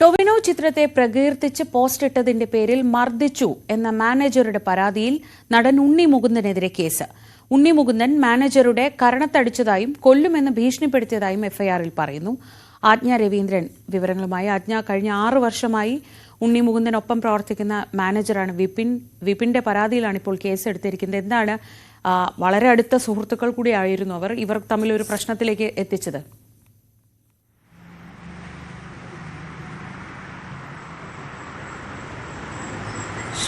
ടൊവിനോ ചിത്രത്തെ പ്രകീർത്തിച്ച് പോസ്റ്റ് ഇട്ടതിന്റെ പേരിൽ മർദ്ദിച്ചു എന്ന മാനേജറുടെ പരാതിയിൽ നടൻ ഉണ്ണി മുകുന്ദനെതിരെ കേസ്. ഉണ്ണി മുകുന്ദൻ മാനേജറുടെ കരണത്തടിച്ചതായും കൊല്ലുമെന്ന് ഭീഷണിപ്പെടുത്തിയതായും എഫ്ഐആറിൽ പറയുന്നു. ആജ്ഞ രവീന്ദ്രൻ. വിവരങ്ങളുമായി ആജ്ഞ. കഴിഞ്ഞ ആറ് വർഷമായി ഉണ്ണി മുകുന്ദനൊപ്പം പ്രവർത്തിക്കുന്ന മാനേജറാണ് വിപിൻ. വിപിന്റെ പരാതിയിലാണ് ഇപ്പോൾ കേസ് എടുത്തിരിക്കുന്നത് എന്താണ് വളരെ അടുത്ത സുഹൃത്തുക്കൾ കൂടിയായിരുന്നു അവർ. ഇവർ തമ്മിൽ ഒരു പ്രശ്നത്തിലേക്ക് എത്തിച്ചത്.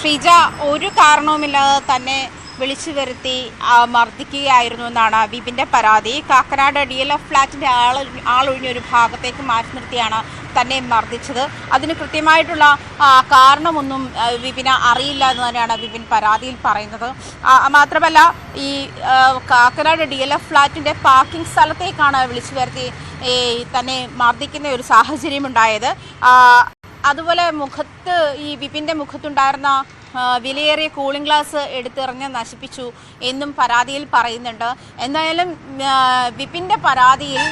ശ്രീജ ഒരു കാരണവുമില്ലാതെ തന്നെ വിളിച്ചു വരുത്തി മർദ്ദിക്കുകയായിരുന്നു എന്നാണ് വിപിന്റെ പരാതി. കാക്കനാട് ഡി എൽ എഫ് ഫ്ലാറ്റിന്റെ ആൾ ആളൊഴിഞ്ഞ ഒരു ഭാഗത്തേക്ക് മാറ്റി നിർത്തിയാണ് തന്നെ മർദ്ദിച്ചത്. അതിന് കൃത്യമായിട്ടുള്ള കാരണമൊന്നും വിപിന് അറിയില്ല എന്ന് തന്നെയാണ് വിപിൻ പരാതിയിൽ പറയുന്നത്. മാത്രമല്ല ഈ കാക്കനാട് ഡി എൽ എഫ് ഫ്ലാറ്റിന്റെ പാർക്കിംഗ് സ്ഥലത്തേക്കാണ് വിളിച്ചു വരുത്തി തന്നെ മർദ്ദിക്കുന്ന ഒരു സാഹചര്യം ഉണ്ടായത് അതുപോലെ മുഖത്ത് ഈ വിപിന്റെ മുഖത്തുണ്ടായിരുന്ന വിലയേറിയ കൂളിംഗ് ഗ്ലാസ് എടുത്തെറിഞ്ഞ് നശിപ്പിച്ചു എന്നും പരാതിയിൽ പറയുന്നുണ്ട്. എന്തായാലും വിപിന്റെ പരാതിയിൽ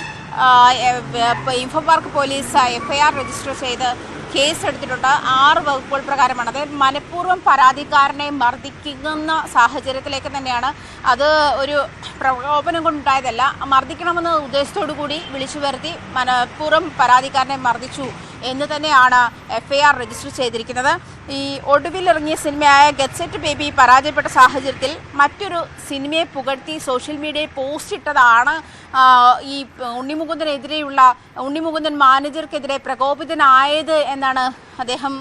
info park police FIR register ചെയ്ത് കേസ് എടുത്തിട്ടുണ്ട്. ആറ് വകുപ്പുകൾ പ്രകാരമാണ്. അതായത് മനഃപൂർവം പരാതിക്കാരനെ മർദ്ദിക്കുന്ന സാഹചര്യത്തിലേക്ക് തന്നെയാണ് അത് ഒരു പ്രകോപനം കൊണ്ടുണ്ടായതല്ല. മർദ്ദിക്കണമെന്ന ഉദ്ദേശത്തോടു കൂടി വിളിച്ചു വരുത്തി മനഃപൂർവം പരാതിക്കാരനെ മർദ്ദിച്ചു. എന്ന് തന്നെയാണ് എഫ് ഐ ആർ രജിസ്റ്റർ ചെയ്തിരിക്കുന്നത്. ഈ ഒടുവിലിറങ്ങിയ സിനിമയായ ഗെറ്റ്സെറ്റ് ബേബി പരാജയപ്പെട്ട സാഹചര്യത്തിൽ മറ്റൊരു സിനിമയെ പുകഴ്ത്തി സോഷ്യൽ മീഡിയയിൽ പോസ്റ്റ് ഇട്ടതാണ് ഈ ഉണ്ണിമുകുന്ദനെതിരെയുള്ള ഉണ്ണിമുകുന്ദൻ മാനേജർക്കെതിരെ പ്രകോപിതനായത് എന്നാണ് അദ്ദേഹം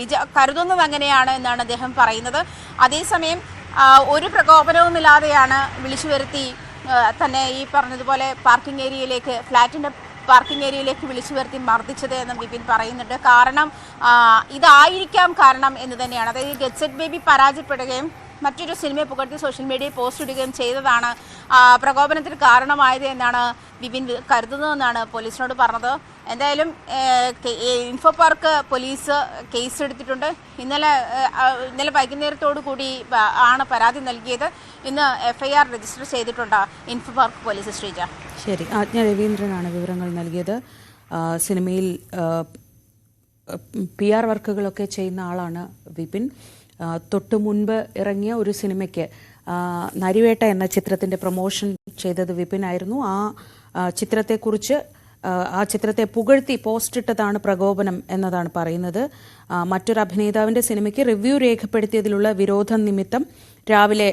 വിച കരുതുന്നത് അങ്ങനെയാണ് എന്നാണ് അദ്ദേഹം പറയുന്നത്. അതേസമയം ഒരു പ്രകോപനവുമില്ലാതെയാണ് വിളിച്ചു വരുത്തി തന്നെ ഈ പറഞ്ഞതുപോലെ പാർക്കിംഗ് ഏരിയയിലേക്ക് ഫ്ലാറ്റിന്റെ പാർക്കിംഗ് ഏരിയയിലേക്ക് വിളിച്ചു വരുത്തി മർദ്ദിച്ചത് എന്ന് വിപിൻ പറയുന്നുണ്ട്. കാരണം ഇതായിരിക്കാം കാരണം എന്ന് തന്നെയാണ്. അതായത് ഗെറ്റ്സെറ്റ് ബേബി പരാജയപ്പെടുകയും മറ്റൊരു സിനിമയെ പുകഴ്ത്തി സോഷ്യൽ മീഡിയയിൽ പോസ്റ്റ് ഇടുകയും ചെയ്തതാണ് പ്രകോപനത്തിന് കാരണമായത് എന്നാണ് വിപിൻ കരുതുന്നതെന്നാണ് പോലീസിനോട് പറഞ്ഞത്. എന്തായാലും ഇൻഫോ പാർക്ക് പോലീസ് കേസ് എടുത്തിട്ടുണ്ട്. ഇന്നലെ ഇന്നലെ വൈകുന്നേരത്തോടു കൂടി ആണ് പരാതി നൽകിയത്. ഇന്ന് എഫ്ഐആർ രജിസ്റ്റർ ചെയ്തിട്ടുണ്ട് ഇൻഫോ പാർക്ക് പോലീസ് ശ്രീജ. ശരി. ആജ്ഞ രവീന്ദ്രനാണ് വിവരങ്ങൾ നൽകിയത്. സിനിമയിൽ പി ആർ വർക്കുകളൊക്കെ ചെയ്യുന്ന ആളാണ് വിപിൻ. തൊട്ടു മുൻപ് ഇറങ്ങിയ ഒരു സിനിമയ്ക്ക് നരിവേട്ട എന്ന ചിത്രത്തിന്റെ പ്രൊമോഷൻ ചെയ്തത് വിപിൻ ആയിരുന്നു ആ, ചിത്രത്തെക്കുറിച്ച് ആ, ചിത്രത്തെ പുകഴ്ത്തി പോസ്റ്റ് ഇട്ടതാണ് പ്രകോപനം എന്നതാണ് പറയുന്നത്. മറ്റൊരു അഭിനേതാവിന്റെ സിനിമയ്ക്ക് റിവ്യൂ രേഖപ്പെടുത്തിയതിലുള്ള വിരോധം നിമിത്തം രാവിലെ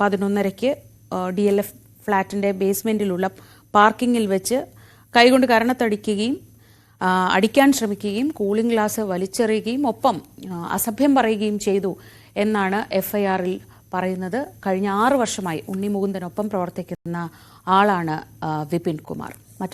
പതിനൊന്നരയ്ക്ക് ഡി എൽ എഫ് ഫ്ളാറ്റിന്റെ ബേസ്മെന്റിലുള്ള പാർക്കിങ്ങിൽ വെച്ച് കൈകൊണ്ട് കരണത്തടിക്കുകയും അടിക്കാൻ ശ്രമിക്കുകയും കൂളിംഗ് ഗ്ലാസ് വലിച്ചെറിയുകയും ഒപ്പം അസഭ്യം പറയുകയും ചെയ്തു എന്നാണ് എഫ്ഐആറിൽ പറയുന്നത്. കഴിഞ്ഞ ആറു വർഷമായി ഉണ്ണി മുകുന്ദനൊപ്പം പ്രവർത്തിക്കുന്ന ആളാണ് വിപിൻ കുമാർ. മറ്റു